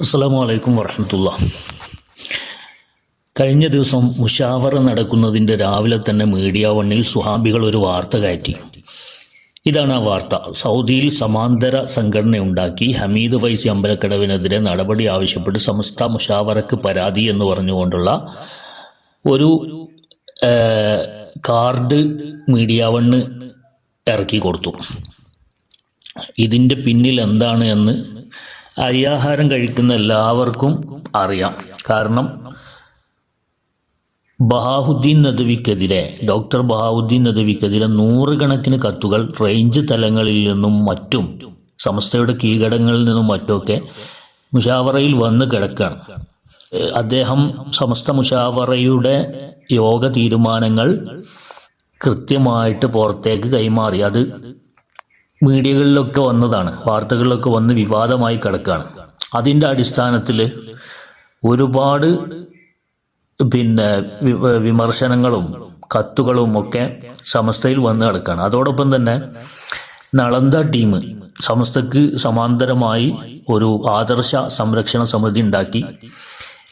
അസ്സാം വലൈക്കും വറഹമത്തുള്ള. കഴിഞ്ഞ ദിവസം മുഷാവറ നടക്കുന്നതിന്റെ രാവിലെ തന്നെ മീഡിയ വണ്ണിൽ സുഹാബികൾ ഒരു വാർത്ത കയറ്റി. ഇതാണ് ആ വാർത്ത. സൗദിയിൽ സമാന്തര സംഘടന ഉണ്ടാക്കി ഹമീദ് വൈസി അമ്പലക്കടവിനെതിരെ നടപടി ആവശ്യപ്പെട്ട് സമസ്ത മുഷാവറക്ക് പരാതി എന്ന് പറഞ്ഞുകൊണ്ടുള്ള ഒരു കാർഡ് മീഡിയ വണ്ണ് ഇറക്കി കൊടുത്തു. ഇതിന്റെ പിന്നിൽ എന്താണ് എന്ന് അരിയാഹാരം കഴിക്കുന്ന എല്ലാവർക്കും അറിയാം. കാരണം ബഹാഹുദ്ദീൻ നദവിക്കെതിരെ ഡോക്ടർ ബഹാഹുദ്ദീൻ നദവിക്കെതിരെ നൂറുകണക്കിന് കത്തുകൾ റേഞ്ച് തലങ്ങളിൽ നിന്നും മറ്റും സംസ്ഥയുടെ കീഴടങ്ങളിൽ നിന്നും മറ്റുമൊക്കെ മുഷാവറയിൽ വന്ന് കിടക്കുകയാണ്. അദ്ദേഹം സമസ്ത മുഷാവറയുടെ യോഗ തീരുമാനങ്ങൾ കൃത്യമായിട്ട് പുറത്തേക്ക് കൈമാറി. അത് മീഡിയകളിലൊക്കെ വന്നതാണ്. വാർത്തകളിലൊക്കെ വന്ന് വിവാദമായി കിടക്കുകയാണ് അതിന്റെ അടിസ്ഥാനത്തിൽ ഒരുപാട് പിന്നെ വിമർശനങ്ങളും കത്തുകളും ഒക്കെ സമസ്തയിൽ വന്ന് കിടക്കുകയാണ് അതോടൊപ്പം തന്നെ നളന്ത ടീം സമസ്തക്ക് സമാന്തരമായി ഒരു ആദർശ സംരക്ഷണ സമിതി ഉണ്ടാക്കി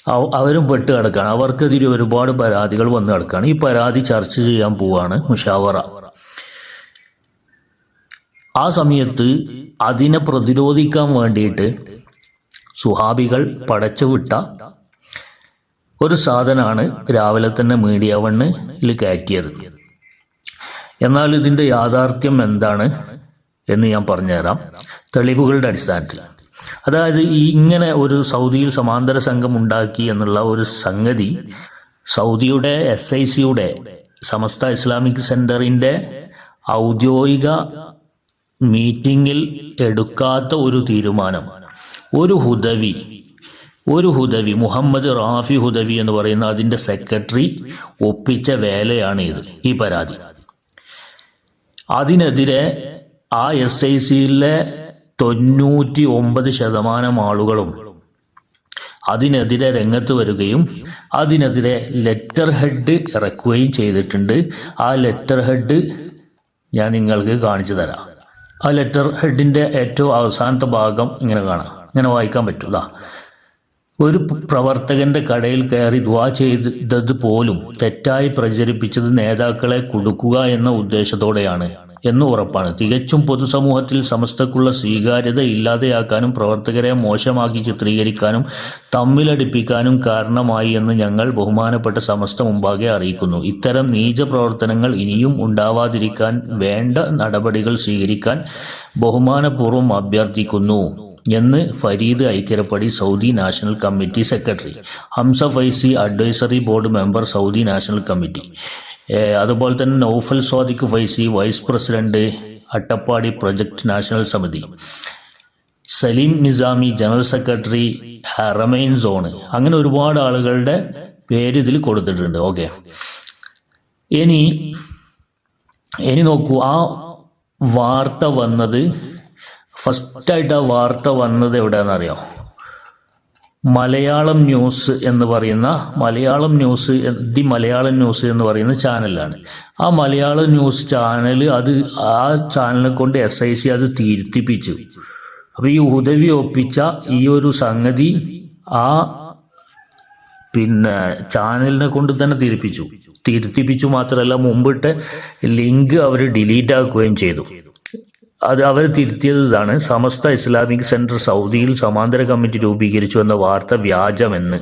അവ- അവരും പെട്ട് കിടക്കുകയാണ് അവർക്കെതിരെ ഒരുപാട് പരാതികൾ വന്ന് കിടക്കുകയാണ് ഈ പരാതി ചർച്ച ചെയ്യാൻ പോവാണ് മുഷാവറ. ആ സമയത്ത് അതിനെ പ്രതിരോധിക്കാൻ വേണ്ടിയിട്ട് സുഹാബികൾ പടച്ചുവിട്ട ഒരു സാധനമാണ് രാവിലെ തന്നെ മീഡിയ വണ്ണിൽ കയറ്റിയത്. എന്നാൽ ഇതിന്റെ യാഥാർത്ഥ്യം എന്താണ് എന്ന് ഞാൻ പറഞ്ഞുതരാം. തെളിവുകളുടെ അടിസ്ഥാനത്തിൽ. അതായത് ഈ ഇങ്ങനെ ഒരു സൗദിയിൽ സമാന്തര സംഘം ഉണ്ടാക്കി എന്നുള്ള ഒരു സംഗതി സൗദിയുടെ എസ് ഐ സിയുടെ സമസ്ത ഇസ്ലാമിക് സെന്ററിന്റെ ഔദ്യോഗിക മീറ്റിംഗിൽ എടുക്കാത്ത ഒരു തീരുമാനം. ഒരു ഹുദവി ഒരു ഹുദവി മുഹമ്മദ് റാഫി ഹുദവി എന്ന് പറയുന്ന അതിന്റെ സെക്രട്ടറി ഒപ്പിച്ച വേലയാണ് ഇത് ഈ പരാതി. അതിനെതിരെ ആ എസ് ഐ സിയിലെ തൊണ്ണൂറ്റി ഒമ്പത് ശതമാനം ആളുകളും അതിനെതിരെ രംഗത്ത് വരികയും അതിനെതിരെ ലെറ്റർ ഹെഡ് ഇറക്കുകയും ചെയ്തിട്ടുണ്ട്. ആ ലെറ്റർ ഹെഡ് ഞാൻ നിങ്ങൾക്ക് കാണിച്ചു തരാം. ആ ലെറ്റർ ഹെഡിന്റെ ഏറ്റവും അവസാനത്തെ ഭാഗം ഇങ്ങനെ കാണാം. ഇങ്ങനെ വായിക്കാൻ പറ്റും. ദാ ഒരു പ്രവർത്തകന്റെ കടയിൽ കയറി ദ്വാ ചെയ്തത് പോലും തെറ്റായി പ്രചരിപ്പിച്ചത് നേതാക്കളെ കൊടുക്കുക എന്ന ഉദ്ദേശത്തോടെയാണ്. എന്ന് ഉറപ്പാണ്. തികച്ചും പൊതുസമൂഹത്തിൽ സമസ്തക്കുള്ള സ്വീകാര്യത ഇല്ലാതെയാക്കാനും പ്രവർത്തകരെ മോശമാക്കി ചിത്രീകരിക്കാനും തമ്മിലടിപ്പിക്കാനും കാരണമായി എന്ന് ഞങ്ങൾ ബഹുമാനപ്പെട്ട സമസ്ത മുമ്പാകെ അറിയിക്കുന്നു. ഇത്തരം നീച പ്രവർത്തനങ്ങൾ ഇനിയും ഉണ്ടാവാതിരിക്കാൻ വേണ്ട നടപടികൾ സ്വീകരിക്കാൻ ബഹുമാനപൂർവം അഭ്യർത്ഥിക്കുന്നു. എന്ന് Farid Aikarappadi Saudi national committee secretary. Hamsa Faizy advisory board member Saudi national committee. അതുപോലെ തന്നെ Noufal Sadiq Faizy vice president Attappadi project national സമിതി. Saleem Nizami general secretary Haramain zone. അങ്ങനെ ഒരുപാട് ആളുകളുടെ പേര് ഇതിൽ കൊടുത്തിട്ടുണ്ട്. ഓക്കെ. ഇനി ഇനി നോക്കൂ. ആ വാർത്ത വന്നത് ഫസ്റ്റായിട്ട് ആ വാർത്ത വന്നത് എവിടെയാണെന്നറിയോ? മലയാളം ന്യൂസ് എന്ന് പറയുന്ന Malayalam news the Malayalam news എന്ന് പറയുന്ന ചാനലാണ്. ആ മലയാളം ന്യൂസ് ചാനൽ അത് ആ ചാനലിനെ കൊണ്ട് എസ് ഐ സി അത് തിരുത്തിപ്പിച്ചു. അപ്പോൾ ഈ ഉദവി ഒപ്പിച്ച ഈ ഒരു സംഗതി ആ പിന്നെ ചാനലിനെ കൊണ്ട് തന്നെ തിരുപ്പിച്ചു. തിരുത്തിപ്പിച്ചു മാത്രമല്ല മുമ്പിട്ട് ലിങ്ക് അവർ ഡിലീറ്റ് ആക്കുകയും ചെയ്തു. അത് അവർ തിരുത്തിയത് ഇതാണ് സമസ്ത ഇസ്ലാമിക് സെന്റർ സൗദിയിൽ സമാന്തര കമ്മിറ്റി രൂപീകരിച്ചു എന്ന വാർത്ത വ്യാജമെന്ന്.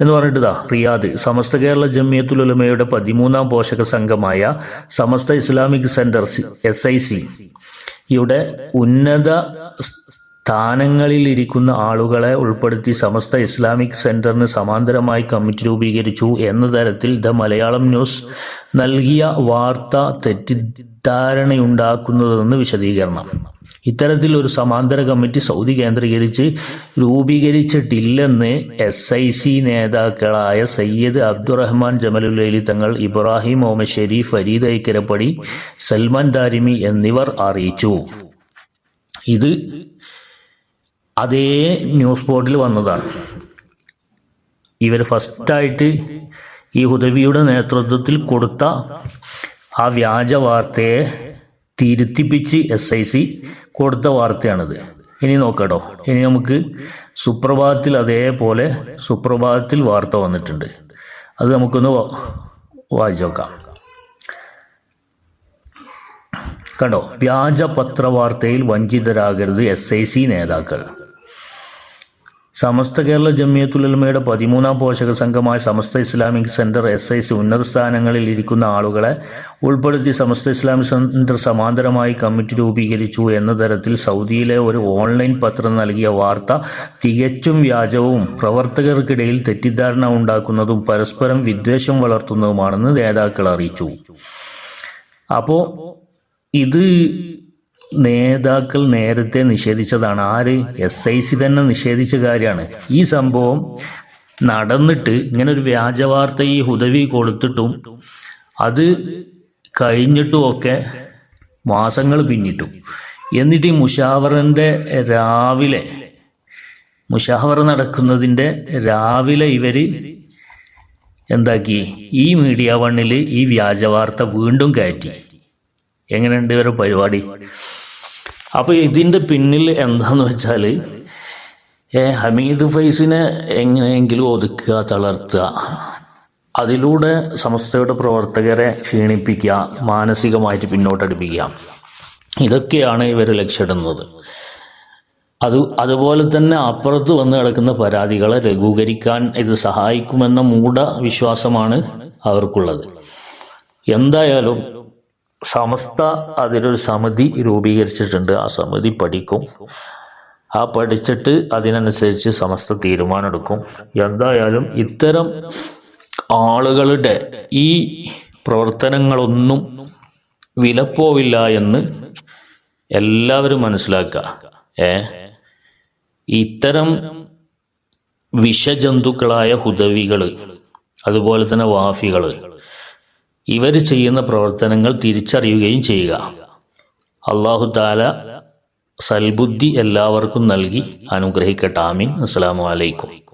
എന്ന് പറഞ്ഞിട്ടതാ റിയാദ്. സമസ്ത കേരള ജമിയത്തുൽ ഉലമയുടെ പതിമൂന്നാം പോഷക സംഘമായ Samastha Islamic centre S I C യുടെ ഉന്നത സ്ഥാനങ്ങളിൽ ഇരിക്കുന്ന ആളുകളെ ഉൾപ്പെടുത്തി സമസ്ത ഇസ്ലാമിക് സെന്ററിന് സമാന്തരമായി കമ്മിറ്റി രൂപീകരിച്ചു എന്ന തരത്തിൽ ദ മലയാളം ന്യൂസ് നൽകിയ വാർത്ത തെറ്റിദ്ധാരണയുണ്ടാക്കുന്നതെന്ന് വിശദീകരണം. ഇത്തരത്തിൽ ഒരു സമാന്തര കമ്മിറ്റി സൗദി കേന്ദ്രീകരിച്ച് രൂപീകരിച്ചിട്ടില്ലെന്ന് എസ് ഐ സി നേതാക്കളായ സയ്യദ് അബ്ദുറഹ്മാൻ ജമലുലൈലി തങ്ങൾ ഇബ്രാഹിം ഓമശ്ശേരി ഫരീദ് ഐക്കരപ്പടി സൽമാൻ ദാരിമി എന്നിവർ അറിയിച്ചു. ഇത് അതേ ന്യൂസ് ബോർഡിൽ വന്നതാണ്. ഇവർ ഫസ്റ്റായിട്ട് ഈ ഹുദവിയുടെ നേതൃത്വത്തിൽ കൊടുത്ത ആ വ്യാജ വാർത്തയെ തിരുത്തിപ്പിച്ച് എസ് ഐ സി കൊടുത്ത വാർത്തയാണിത്. ഇനി നോക്കട്ടോ. ഇനി നമുക്ക് സുപ്രഭാതത്തിൽ അതേപോലെ സുപ്രഭാതത്തിൽ വാർത്ത വന്നിട്ടുണ്ട്. അത് നമുക്കൊന്ന് വായിച്ചു നോക്കാം. കണ്ടോ? വ്യാജ പത്രവാർത്തയിൽ വഞ്ചിതരാകരുത് എസ് ഐ സി നേതാക്കൾ. സമസ്ത കേരള ജമിയത്തുലമയുടെ പതിമൂന്നാം പോഷക സംഘമായ Samastha Islamic centre S I C ഉന്നത സ്ഥാനങ്ങളിൽ ഇരിക്കുന്ന ആളുകളെ ഉൾപ്പെടുത്തി സമസ്ത ഇസ്ലാമിക് സെന്റർ സമാന്തരമായി കമ്മിറ്റി രൂപീകരിച്ചു എന്ന തരത്തിൽ സൗദിയിലെ ഒരു ഓൺലൈൻ പത്രം നൽകിയ വാർത്ത തികച്ചും വ്യാജവും പ്രവർത്തകർക്കിടയിൽ തെറ്റിദ്ധാരണ ഉണ്ടാക്കുന്നതും പരസ്പരം വിദ്വേഷം വളർത്തുന്നതുമാണെന്ന് നേതാക്കൾ അറിയിച്ചു. അപ്പോൾ ഇത് നേതാക്കൾ നേരത്തെ നിഷേധിച്ചതാണ്. ആര്? എസ് ഐ സി തന്നെ നിഷേധിച്ച കാര്യമാണ്. ഈ സംഭവം നടന്നിട്ട് ഇങ്ങനെ ഒരു വ്യാജ വാർത്ത ഈ ഹുദവി കൊടുത്തിട്ടും അത് കഴിഞ്ഞിട്ടും ഒക്കെ മാസങ്ങൾ പിന്നിട്ടു. എന്നിട്ട് ഈ മുഷാവറിന്റെ രാവിലെ മുഷാവർ നടക്കുന്നതിന്റെ രാവിലെ ഇവർ എന്താക്കി? ഈ മീഡിയ വണ്ണിൽ ഈ വ്യാജവാർത്ത വീണ്ടും കയറ്റി. എങ്ങനെയുണ്ട് ഇവരുടെ പരിപാടി? അപ്പോൾ ഇതിന്റെ പിന്നിൽ എന്താന്ന് വെച്ചാൽ ഹമീദ് ഫൈസിനെ എങ്ങനെയെങ്കിലും ഒതുക്കുക തളർത്തുക അതിലൂടെ സമസ്തയുടെ പ്രവർത്തകരെ ക്ഷീണിപ്പിക്കുക മാനസികമായിട്ട് പിന്നോട്ടടിപ്പിക്കുക. ഇതൊക്കെയാണ് ഇവർ ലക്ഷ്യമിടുന്നത്. അത് അതുപോലെ തന്നെ അപ്പുറത്ത് വന്ന് കിടക്കുന്ന പരാതികളെ ലഘൂകരിക്കാൻ ഇത് സഹായിക്കുമെന്ന മൂഢ വിശ്വാസമാണ് അവർക്കുള്ളത്. എന്തായാലും സമസ്ത അതിലൊരു സമിതി രൂപീകരിച്ചിട്ടുണ്ട്. ആ സമിതി പഠിക്കും. ആ പഠിച്ചിട്ട് അതിനനുസരിച്ച് സമസ്ത തീരുമാനമെടുക്കും. എന്തായാലും ഇത്തരം ആളുകളുടെ ഈ പ്രവർത്തനങ്ങളൊന്നും വിലപ്പോവില്ല എന്ന് എല്ലാവരും മനസ്സിലാക്കുക. ഏ? ഇത്തരം വിഷജന്തുക്കളായ ഹുദവികൾ അതുപോലെ തന്നെ വാഫികൾ ഇവർ ചെയ്യുന്ന പ്രവർത്തനങ്ങൾ തിരിച്ചറിയുകയും ചെയ്യുക. അള്ളാഹു താല സൽബുദ്ധി എല്ലാവർക്കും നൽകി. അനുഗ്രഹിക്കട്ടെ. ആമീൻ. അസ്സലാമു അലൈക്കും.